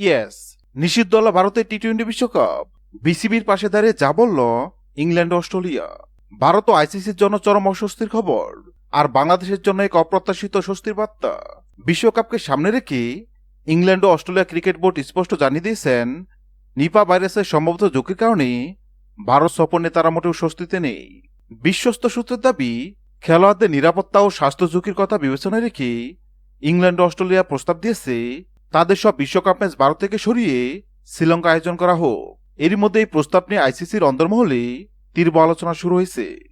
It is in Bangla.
ইয়েস নিষিদ্ধ হলো ভারতের টি টোয়েন্টি বিশ্বকাপ। বিসিবির পাশে দাঁড়িয়ে যা বলল ইংল্যান্ড অস্ট্রেলিয়া। ভারত ও আইসিসির জন্য চরম অস্বস্তির খবর। আর বাংলাদেশের জন্য এক অপ্রত্যাশিত স্বস্তির বার্তা। বিশ্বকাপকে সামনে রেখে ইংল্যান্ড ও অস্ট্রেলিয়া ক্রিকেট বোর্ড স্পষ্ট জানিয়ে দিয়েছেন, নিপা ভাইরাসের সম্ভবত ঝুঁকির কারণে ভারত সফর তারা মোটেও স্বস্তিতে নেই। বিশ্বস্ত সূত্রের দাবি, খেলোয়াড়দের নিরাপত্তা ও স্বাস্থ্য ঝুঁকির কথা বিবেচনায় রেখে ইংল্যান্ড অস্ট্রেলিয়া প্রস্তাব দিয়েছে তাদের সব বিশ্বকাপ ম্যাচ ভারত থেকে সরিয়ে শ্রীলঙ্কা আয়োজন করা হোক। এরই মধ্যে এই প্রস্তাব নিয়ে আইসিসির অন্দরমহলে তীব্র আলোচনা শুরু হয়েছে।